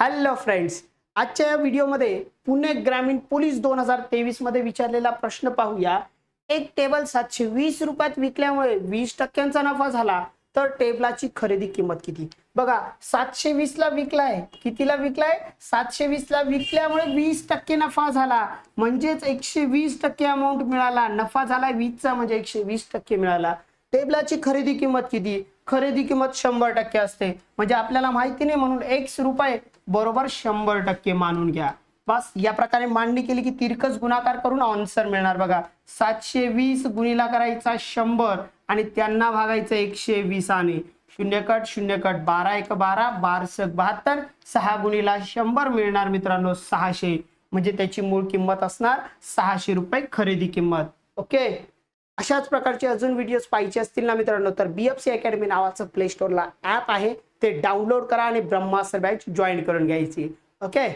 Hello friends आजच्या या व्हिडिओमध्ये पुणे ग्रामीण पोलीस दोन हजार तेवीसमध्ये विचारलेला प्रश्न पाहूया. एक टेबल सातशे वीस रुपयात विकल्यामुळे वीस टक्क्यांचा नफा झाला तर टेबलाची खरेदी किंमत किती? बघा सातशे वीस ला विकलाय. कितीला विकलाय? सातशे वीस ला विकल्यामुळे वीस टक्के नफा झाला. म्हणजेच एकशे वीस टक्के अमाऊंट मिळाला. नफा झाला वीसचा म्हणजे एकशे वीस टक्के मिळाला. टेबलाची खरेदी किंमत किती? खरेदी किंमत शंभर टक्के असते. म्हणजे आपल्याला माहिती नाही म्हणून एक्स रुपये बरोबर शंभर टक्के मानून घ्या. बस या प्रकारे मांडणी केली की तिरकस गुणाकार करून आन्सर मिळणार बघा. सातशे वीस गुणीला करायचा शंभर आणि त्यांना भागायचं एकशे वीसाने शून्य कट शून्य कट बारा एक बारा बारसक बहात्तर सहा गुणीला शंभर मिळणार मित्रांनो सहाशे. म्हणजे त्याची मूळ किंमत असणार सहाशे रुपये खरेदी किंमत. ओके? अशाच प्रकारचे अजून व्हिडिओज पाहिजे असतील ना मित्रांनो तर बी एफ सी अकॅडमी नावाचं प्ले स्टोअरला ॲप आहे. ते डाउनलोड करा आणि ब्रह्मास्त्र बॅच जॉईन करून घ्यायची. ओके